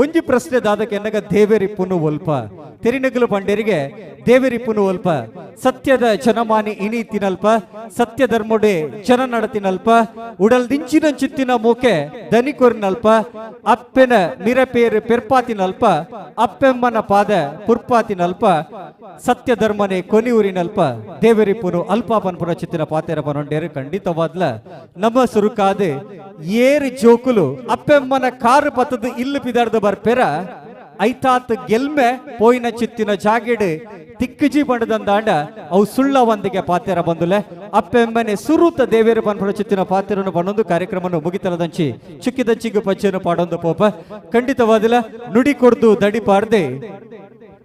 ಒಂಜಿ ಪ್ರಶ್ನೆ ದಾದಕ್ಕೆ ಎನ್ನಗ ದೇವರಿಪ್ಪುನು ಒಲ್ಪ. ತೆರಿನಗಲು ಪಂಡೆರಿಗೆ ದೇವರಿಪ್ಪುನು ಒಲ್ಪ. ಸತ್ಯದ ಜನಮಾನಿ ಇನಿ ತಿನಲ್ಪ ಸತ್ಯ ಧರ್ಮೊಡೆ ಜನ ನಡತಿನಲ್ಪ, ಉಡಲ್ ದಿಂಚಿನ ಚಿತ್ತಿನ ಮೂಕೆ ದನಿ ಕೊರಿನಲ್ಪ, ಅಪ್ಪೆನ ಮಿರಪೇರು ಪೆರ್ಪಾತಿನಲ್ಪ ಅಪ್ಪೆಮ್ಮನ ಪಾದ ಪುರ್ಪಾತಿನಲ್ಪ ಸತ್ಯ ಧರ್ಮನೆ ಕೊನಿ ಊರಿನಲ್ಪ ದೇವರಿಪ್ಪುನು ಅಲ್ಪ ಪನ್ಪುರ ಚಿತ್ತಿನ ಪಾತೆರ ಪನೊಂಡೇರು ಖಂಡಿತವಾದ್ಲ. ನಮ್ಮ ಸುರುಕಾದ ಏರು ಜೋಕುಲು ಅಪ್ಪೆಮ್ಮನ ಕಾರು ಪತ್ತದ ಇಲ್ಲಿ ಪಿದಾರ್ದ ಬರ್ಪೆರ, ಐತಾತ್ ಗೆಲ್ಮೆ ಪೋಯಿನ ಚಿತ್ತಿನ ಜಾಗೆಡ್ ತಿಕ್ಕಜಿ ಬಣ್ಣದಂದಾಂಡ ಅವು ಸುಳ್ಳ ಒಂದಿಗೆ ಪಾತೆರ ಬಂದುಲೆ. ಅಪ್ಪೆಮ್ಮನೆ ಸುರೂತ ದೇವೇರು ಬಂದ ಚಿತ್ತಿನ ಪಾತೆರನ್ನು ಬಂದೊಂದು ಕಾರ್ಯಕ್ರಮವನ್ನು ಮುಗಿತಲದಂಚಿ ಚುಕ್ಕಿದಂಚಿಗೆ ಪಚ್ಚೆಯನ್ನು ಪಾಡೊಂದು ಪೋಪ. ಖಂಡಿತವಾದಿಲ್ಲ ನುಡಿ ಕೊಡ್ದು ದಡಿ ಪಾಡ್ದೆ.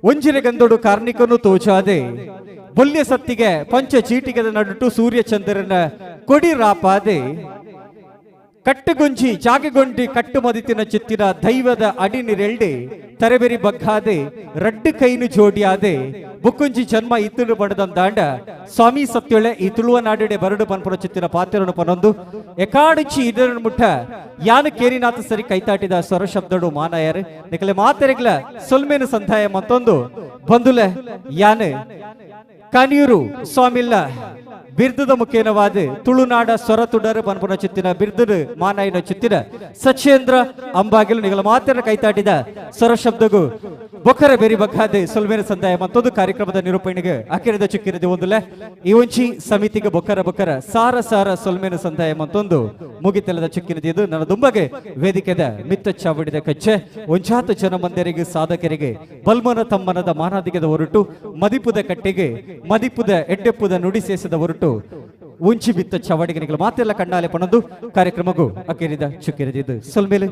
ಒಂಜಿರೆ ಗಂದೊಡು ಕಾರ್ಣಿಕನು ತೋಚಾದೆ. ಬೊಲ್ಯ ಸತ್ತಿಗೆ ಪಂಚ ಚೀಟಿಗದ ನಡುಟು ಸೂರ್ಯ ಚಂದ್ರನ ಕೊಡಿ ರಾಪಾದೆ. ಕಟ್ಟುಗುಂಜಿ, ಜಾಗಿಗೊಂಡಿ ಕಟ್ಟು ಮದಿತಿನ ಚಿತ್ತಿನ ದೈವದ ಅಡಿನಿರೆಲ್ಡೆ ತರಬೇರಿ ಬಗ್ಗಾದೆ, ರಡ್ಡು ಕೈನು ಜೋಡಿಯಾದೆ ಬುಕ್ಕುಂಜಿ ಜನ್ಮ ಇತ್ತುಡು ಬಡದಂದಾಂಡ ಸ್ವಾಮಿ ಸತ್ಯೊಳೆ ಈ ತುಳುವ ನಾಡಿಡೆ ಬರಡು ಪನ್ಪುರ ಚಿತ್ತಿನ ಪಾತ್ರನು ಪನೊಂದು ಎಕಾಡುಚಿ ಇದರ ಮುಟ್ಟ, ಯಾನು ಕೇರಿನಾಥ ಸರಿ ಕೈತಾಟಿದ ಸ್ವರ ಶಬ್ದಡು ಮಾನಾಯರ್. ನಿಕಲೆ ಮಾತೆರೆಗ್ಲ ಸೊಲ್ಮೇನು ಸಂಧಾಯ ಮತ್ತೊಂದು. ಬಂದುಲೆ, ಯಾನೆ, ಕನಿಯೂರು, ಸ್ವಾಮಿಲ್ಲ. ಬಿರ್ದದ ಮುಖೇನವಾದ ತುಳುನಾಡ ಸ್ವರ ಮನ್ಪುನ ಚಿತ್ತಿನ ಬಿರ್ದದ ಮಾನಾಯಿನ ಚಿತ್ತಿನ ಸಚೇಂದ್ರ ಅಂಬಾಗಿಲು ನಿಗಲ ಮಾತಿನ ಕೈತಾಟಿದ ಸ್ವರ ಶಬ್ದಗೂ ಬೊಕರ ಬೇರಿ ಬಗ್ಗಾದೆ ಸುಲ್ಮೇನ ಸಂದಾಯ ಮತ್ತೊಂದು ಕಾರ್ಯಕ್ರಮದ ನಿರೂಪಣೆಗೆ ಅಕಿರಿದ ಚುಕ್ಕಿರಿದೆ ಒಂದುಲೆ ಈ ಒಂಚಿ ಸಮಿತಿಗೆ ಬೊಕರ ಬೊಕರ ಸಾರ ಸಾರ ಸುಲ್ಮೇನ ಸಂದಾಯ ಮತ್ತೊಂದು ಮುಗಿತೆಲದ ಚುಕ್ಕಿನದು ಇದು ನನ್ನ ದುಂಬಗೆ ವೇದಿಕೆದ ಮಿತ್ತ ಚಾವಡಿದ ಕಚ್ಚೆ ಒಂಚಾತು ಜನ ಮಂದಿರಿಗೆ ಸಾಧಕರಿಗೆ ಬಲ್ಮನ ತಮ್ಮನದ ಮಾನಾದಿಗದ ಹೊರಟು ಮದಿಪುದ ಕಟ್ಟೆಗೆ ಮದಿಪುದ ಎಡ್ಡೆಪ್ಪುದ ನುಡಿ ಸೇಸದ ಹೊರಟು ಉಂಚಿ ಬಿತ್ತ ಚವಡಿಗನಿಗಳು ಮಾತೆಲ್ಲ ಕಣ್ಣಾಲೆ ಪಣದು ಕಾರ್ಯಕ್ರಮಗೂ ಅಕ್ಕಿರಿದ ಚುಕ್ಕಿರಿದಿದ್ದು ಸೊಲ್ಮೇಲೆ.